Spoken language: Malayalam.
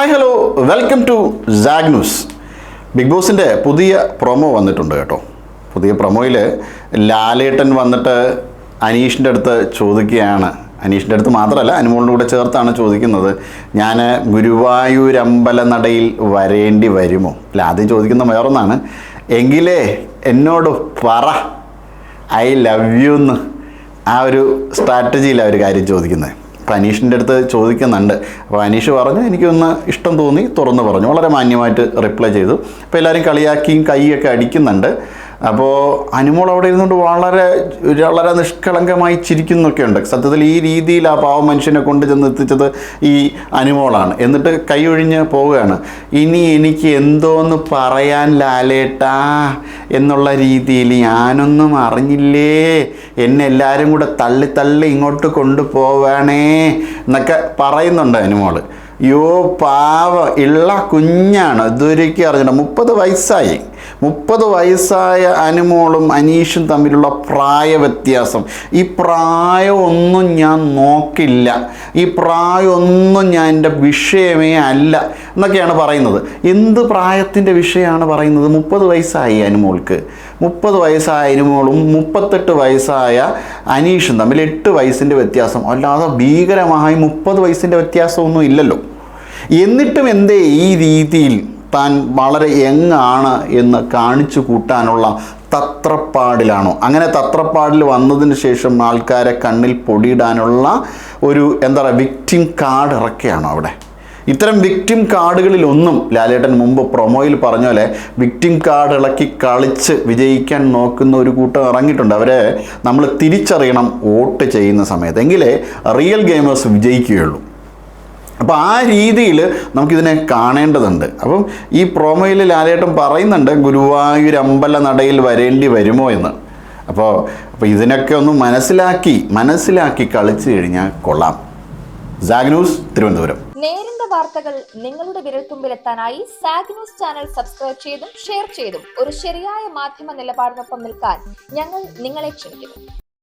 Hi hello welcome to Sag news big ബോസിന്റെ പുതിയ പ്രൊമോ വന്നിട്ടുണ്ട് കേട്ടോ. പുതിയ പ്രൊമോയിൽ ലാലേട്ടൻ വന്നിട്ട് അനീഷിന്റെ അടുത്ത് ചോദിക്കുകയാണ്. അനീഷിന്റെ അടുത്ത് മാത്രമല്ല അനുമോളിന്റെ കൂടെ ചേർത്താണ് ചോദിക്കുന്നത്. ഞാൻ ഗുരുവായൂർ അമ്പലനടയിൽ വരേണ്ടി വരുമോ? അല്ല ആദ്യം ചോദിക്കുന്ന വേറൊന്നാണ്. എങ്കിലേ എന്നോട് പറ. ഐ ലവ് യു എന്ന് ആ ഒരു സ്ട്രാറ്റജിയിലാണ് ഒരു കാര്യം ചോദിക്കുന്നത്. അപ്പോൾ അനീഷിന്റെ അടുത്ത് ചോദിക്കുന്നുണ്ട്. അപ്പോൾ അനീഷ് പറഞ്ഞു എനിക്കൊന്ന് ഇഷ്ടം തോന്നി. തുറന്ന് പറഞ്ഞു. വളരെ മാന്യമായിട്ട് റിപ്ലൈ ചെയ്തു. അപ്പോൾ എല്ലാവരും കളിയാക്കിയും കൈയൊക്കെ അടിക്കുന്നുണ്ട്. അപ്പോൾ അനുമോൾ അവിടെ ഇരുന്നുകൊണ്ട് വളരെ വളരെ നിഷ്കളങ്കമായി ചിരിക്കുന്നൊക്കെ ഉണ്ട് സത്യത്തിൽ ഈ രീതിയിൽ ആ പാവം മനുഷ്യനെ കൊണ്ട് ചെന്ന് എത്തിച്ചത് ഈ അനുമോളാണ്. എന്നിട്ട് കൈ ഒഴിഞ്ഞ് പോവുകയാണ്. ഇനി എനിക്ക് എന്തോന്ന് പറയാൻ ലാലേട്ടാ എന്നുള്ള രീതിയിൽ ഞാനൊന്നും അറിഞ്ഞില്ലേ. എന്നെ എല്ലാവരും കൂടെ തള്ളി തള്ളി ഇങ്ങോട്ട് കൊണ്ടുപോവാണേ എന്നൊക്കെ പറയുന്നുണ്ട് അനുമോൾ യോ പാവ ഇള്ള കുഞ്ഞാണ്. ഇതുവരെയ്ക്ക് അറിഞ്ഞില്ല മുപ്പത് വയസ്സായി. മുപ്പത് വയസ്സായ അനുമോളും അനീഷും തമ്മിലുള്ള പ്രായ വ്യത്യാസം ഈ പ്രായമൊന്നും ഞാൻ നോക്കില്ല. ഈ പ്രായമൊന്നും ഞാൻ എന്റെ വിഷയമേ അല്ല എന്നൊക്കെയാണ് പറയുന്നത്. എന്ത് പ്രായത്തിന്റെ വിഷയമാണ് പറയുന്നത്? മുപ്പത് വയസ്സായി അനുമോൾക്ക്. മുപ്പത് വയസ്സായ അനുമോളും മുപ്പത്തെട്ട് വയസ്സായ അനീഷും തമ്മിൽ എട്ട് വയസ്സിന്റെ വ്യത്യാസം. അല്ലാതെ ഭീകരമായി മുപ്പത് വയസ്സിന്റെ വ്യത്യാസമൊന്നും ഇല്ലല്ലോ. എന്നിട്ടും എന്തേ ഈ രീതിയിൽ താൻ വളരെ യങ്ങാണ് എന്ന് കാണിച്ചു കൂട്ടാനുള്ള തത്രപ്പാടിലാണോ? അങ്ങനെ തത്രപ്പാടിൽ വന്നതിന് ശേഷം ആൾക്കാരെ കണ്ണിൽ പൊടിയിടാനുള്ള ഒരു എന്താ പറയുക വിക്റ്റിം കാർഡ് ഇറക്കുകയാണോ അവിടെ? ഇത്തരം വിക്റ്റിം കാർഡുകളിലൊന്നും ലാലേട്ടൻ മുമ്പ് പ്രൊമോയിൽ പറഞ്ഞ പോലെ വിക്റ്റിം കാർഡ് ഇളക്കി കളിച്ച് വിജയിക്കാൻ നോക്കുന്ന ഒരു കൂട്ടം ഇറങ്ങിയിട്ടുണ്ട്. അവരെ നമ്മൾ തിരിച്ചറിയണം വോട്ട് ചെയ്യുന്ന സമയത്ത്. എങ്കിലേ റിയൽ ഗെയിമേഴ്സ് വിജയിക്കുകയുള്ളൂ. അപ്പോൾ ആ രീതിയിൽ നമുക്കിതിനെ കാണേണ്ടതുണ്ട്. അപ്പം ഈ പ്രോമോയിൽ ലാലേട്ടൻ പറയുന്നുണ്ട് ഗുരുവായൂർ അമ്പല നടയിൽ വരേണ്ടി വരുമോ എന്ന്. അപ്പോൾ അപ്പോൾ ഇതിനൊക്കെ ഒന്ന് മനസ്സിലാക്കി മനസ്സിലാക്കി കളിച്ചു കഴിഞ്ഞാൽ കൊള്ളാം. സാഗ് ന്യൂസ് തിരുവനന്തപുരം. നേരിന്റെ വാർത്തകൾ നിങ്ങളുടെ വിരൽത്തുമ്പിലെത്താനായി സാഗ് ന്യൂസ് ചാനൽ സബ്സ്ക്രൈബ് ചെയ്തും ഷെയർ ചെയ്തും ഒരു ശരിയായ മാധ്യമ നിലപാടിനൊപ്പം നിൽക്കാൻ ഞങ്ങൾ നിങ്ങളെ ക്ഷണിക്കുന്നു.